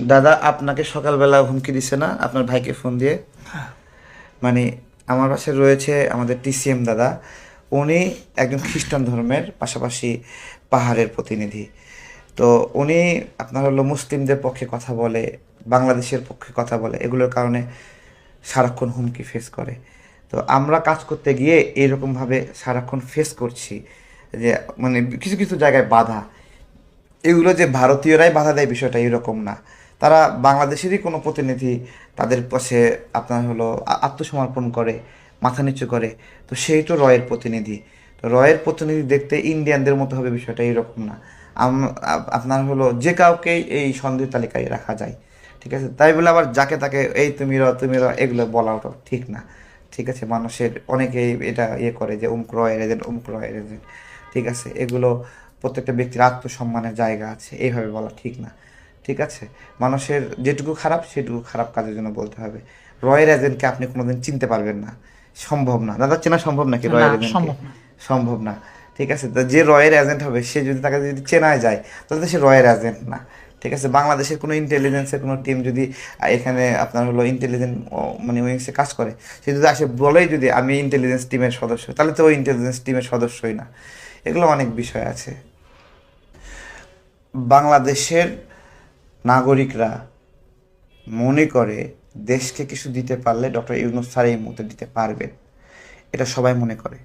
দাদা আপনাকে সকালবেলা হুমকি দিছে না? আপনার ভাইকে ফোন দিয়ে? মানে আমার পাশে রয়েছে আমাদের টিসিএম দাদা। উনি একজন খ্রিস্টান ধর্মের পাশাপাশি পাহাড়ের প্রতিনিধি। তো উনি আপনার হলো মুসলিমদের পক্ষে কথা বলে বাংলাদেশের পক্ষে কথা বলে এগুলোর কারণে সারাক্ষণ হুমকি ফেস করে। তো আমরা কাজ করতে গিয়ে এরকমভাবে সারাক্ষণ ফেস করছি যে মানে কিছু কিছু জায়গায় বাধা। এগুলো যে ভারতীয়রাই বাধা দেয় বিষয়টা এরকম না। তারা বাংলাদেশেরই কোনো প্রতিনিধি তাদের পাশে আপনার হলো আত্মসমর্পণ করে, মাথা নিচু করে। তো সেই তো রয়ের প্রতিনিধি। তো রয়ের প্রতিনিধি দেখতে ইন্ডিয়ানদের মতো হবে বিষয়টা এইরকম না। আপনার হলো যে কাউকেই এই সন্দেহ তালিকায় রাখা যায়। ঠিক আছে? তাই বলে আবার যাকে তাকে এই তুমি র তুমি র, এগুলো বলাটা ঠিক না। ঠিক আছে? মানুষের অনেকেই এটা ইয়ে করে যে অমুক রয়ের এজেন্ট অমুক রয়ের এজেন্ট। ঠিক আছে? এগুলো প্রত্যেকটা ব্যক্তির আত্মসম্মানের জায়গা আছে। এইভাবে বলা ঠিক না। ঠিক আছে? মানুষের যেটুকু খারাপ সেটুকু খারাপ কাজের জন্য বলতে হবে। রয়ের এজেন্টকে আপনি কোনোদিন চিনতে পারবেন না। সম্ভব না। দাদা চেনা সম্ভব নাকি রয়ের এজেন্ট সম্ভব না। সম্ভব না। ঠিক আছে? তো যে রয়ের এজেন্ট হবে সে যদি তাকে যদি চেনায় যায় তাহলে সে রয়ের এজেন্ট না। ঠিক আছে? বাংলাদেশের কোনো ইন্টেলিজেন্সের কোনো টিম যদি এখানে আপনার হলো ইন্টেলিজেন্ট মানে উইংসে কাজ করে সে যদি আসে বলেই যদি আমি ইন্টেলিজেন্স টিমের সদস্য তাহলে তো ওই ইন্টেলিজেন্স টিমের সদস্যই না। এগুলো অনেক বিষয় আছে। বাংলাদেশের নাগরিকরা মনে করে দেশকে কিছু দিতে পারলে ডক্টর ইউনুস স্যার এই মুহূর্তে দিতে পারবেন এটা সবাই মনে করে।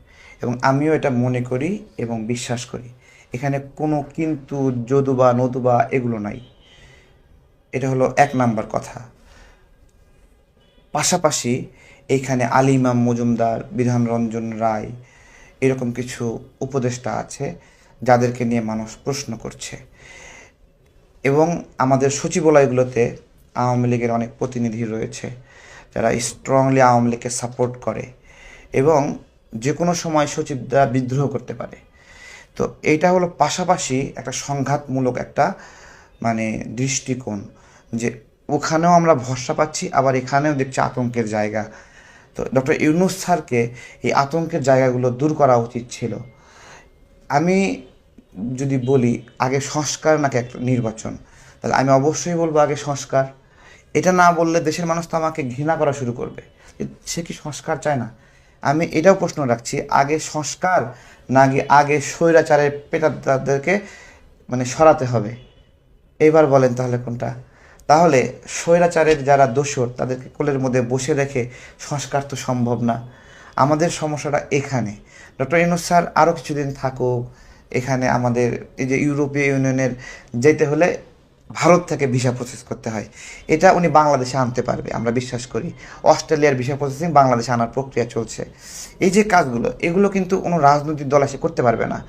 এবং আমিও এটা মনে করি এবং বিশ্বাস করি। এখানে কোনো কিন্তু যদুবা, নতুবা এগুলো নাই। এটা হলো এক নাম্বার কথা। পাশাপাশি এইখানে আলী ইমাম মজুমদার, বিধান রঞ্জন রায় এরকম কিছু উপদেষ্টা আছে, যাদেরকে নিয়ে মানুষ প্রশ্ন করছে। আমাদের সচিবালয়গুলোতে আওয়ামী লীগের অনেক প্রতিনিধি রয়েছে যারা স্ট্রংলি আওয়ামী লীগকে সাপোর্ট করে এবং যে কোনো সময় সচিবরা বিদ্রোহ করতে পারে। তো এইটা হলো পাশাপাশি একটা সংঘাতমূলক একটা মানে দৃষ্টিকোণ যে ওখানেও আমরা ভরসা পাচ্ছি, আবার এখানেও দেখছি আতঙ্কের জায়গা। তো ডক্টর ইউনুস স্যারকে এই আতঙ্কের জায়গাগুলো দূর করা উচিত ছিল। আমি যদি বলি আগে সংস্কার নাকি একটা নির্বাচন, তাহলে আমি অবশ্যই বলব আগে সংস্কার। এটা না বললে দেশের মানুষ তো আমাকে ঘৃণা করা শুরু করবে। সে কি সংস্কার চায় না? আমি এটাও প্রশ্ন রাখছি, আগে সংস্কার নাকি আগে স্বৈরাচারের পেটাদারদেরকে মানে সরাতে হবে? এবার বলেন তাহলে কোনটা? তাহলে স্বৈরাচারের যারা দোষর, তাদেরকে কোলের মধ্যে বসে রেখে সংস্কার তো সম্ভব না। আমাদের সমস্যাটা এখানে। ডক্টর ইউনুস স্যার আরও কিছুদিন থাকুক এখানে আমাদের এই যে ইউরোপীয় ইউনিয়নের যেতে হলে ভারত থেকে ভিসা প্রসেস করতে হয়। এটা উনি বাংলাদেশে আনতে পারবে, আমরা বিশ্বাস করি। অস্ট্রেলিয়ার ভিসা প্রসেসিং বাংলাদেশে আনার প্রক্রিয়া চলছে। এই যে কাজগুলো, এগুলো কিন্তু কোনো রাজনৈতিক দল এসে করতে পারবে না।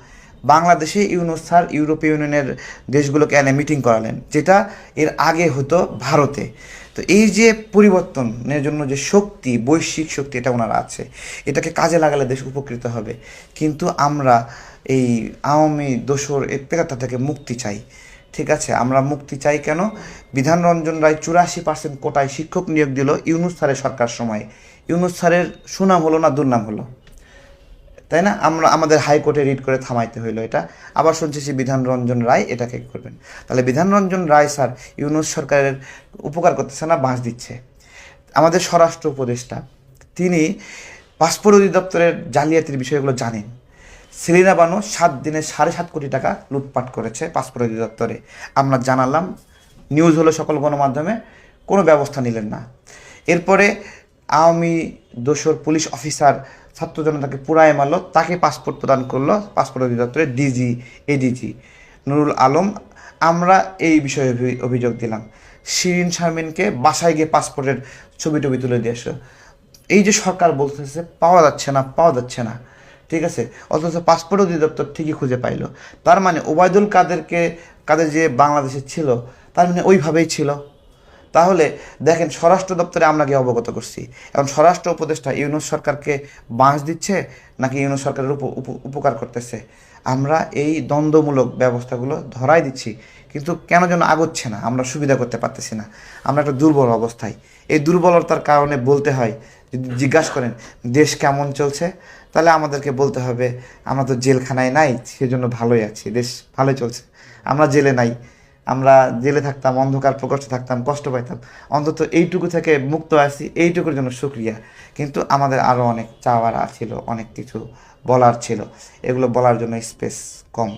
বাংলাদেশে ইউনুস স্যার ইউরোপীয় ইউনিয়নের দেশগুলোকে এনে মিটিং করালেন, যেটা এর আগে হতো ভারতে। তো এই যে পরিবর্তনের জন্য যে শক্তি, বৈশ্বিক শক্তি এটা ওনারা আছে, এটাকে কাজে লাগালে দেশ উপকৃত হবে। কিন্তু আমরা এই আওয়ামী দোসর এই পেরাতা থেকে মুক্তি চাই। ঠিক আছে, আমরা মুক্তি চাই কেন? বিধান রঞ্জন রায় চুরাশি পার্সেন্ট কোটায় শিক্ষক নিয়োগ দিল ইউনুস স্যারের সরকার সময়। ইউনুস স্যারের সুনাম হলো না দুর্নাম হলো? তাই না? আমরা, আমাদের হাইকোর্টে রিড করে থামাইতে হইল এটা। আবার শুনছি যে বিধান রঞ্জন রায় এটাকে করবেন। তাহলে বিধান রঞ্জন রায় স্যার ইউনুস সরকারের উপকার করতেছে না, বাঁশ দিচ্ছে? আমাদের স্বরাষ্ট্র উপদেষ্টা, তিনি পাসপোর্ট অধিদপ্তরের জালিয়াতির বিষয়গুলো জানেন। সেলিনা বানু সাত দিনে সাড়ে সাত কোটি টাকা লুটপাট করেছে পাসপোর্ট অধিদপ্তরে। আমরা জানালাম নিউজ হলো সকল গণমাধ্যমে, কোনো ব্যবস্থা নিলেন না। এরপরে আওয়ামী দোসর পুলিশ অফিসার ছাত্র জনতাকে পুরায় মারল, তাকে পাসপোর্ট প্রদান করল পাসপোর্ট অধিদপ্তরে ডিজি এডিজি নুরুল আলম। আমরা এই বিষয়ে অভিযোগ দিলাম। শিরিন শারমিনকে বাসায় গিয়ে পাসপোর্টের ছবি টবি তুলে দিয়ে আসলো এই যে সরকার বলতেছে, পাওয়া যাচ্ছে না, পাওয়া যাচ্ছে না। ঠিক আছে? অথচ পাসপোর্ট অধিদপ্তর ঠিকই খুঁজে পাইলো। তার মানে ওবায়দুল কাদেরকে, কাদের যে বাংলাদেশে ছিল, তার মানে ওইভাবেই ছিল। তাহলে দেখেন, স্বরাষ্ট্র দপ্তরে আমরা অবগত করছি। এখন স্বরাষ্ট্র উপদেষ্টা ইউনুস সরকারকে বাঁশ দিচ্ছে, নাকি ইউনুস সরকারের উপ- উপকার করতেছে? আমরা এই দ্বন্দ্বমূলক ব্যবস্থাগুলো ধরাই দিচ্ছি, কিন্তু কেন যেন আগোচ্ছে না? আমরা সুবিধা করতে পারতেছি না। আমরা একটা দুর্বল অবস্থায়। এই দুর্বলতার কারণে বলতে হয় যদি জিজ্ঞাসা করেন, দেশ কেমন চলছে? তাহলে আমাদেরকে বলতে হবে, আমরা তো জেলখানায় নাই, সেজন্য ভালোই আছি, দেশ ভালোই চলছে। আমরা জেলে নাই। আমরা জেলে থাকতাম, অন্ধকার প্রকোষ্ঠে থাকতাম, কষ্ট পাইতাম। অন্তত এইটুকু থেকে মুক্ত আছি, এইটুকুর জন্য শুক্রিয়া। কিন্তু আমাদের আরও অনেক চাওয়ার ছিল, অনেক কিছু বলার ছিল। এগুলো বলার জন্য স্পেস কম।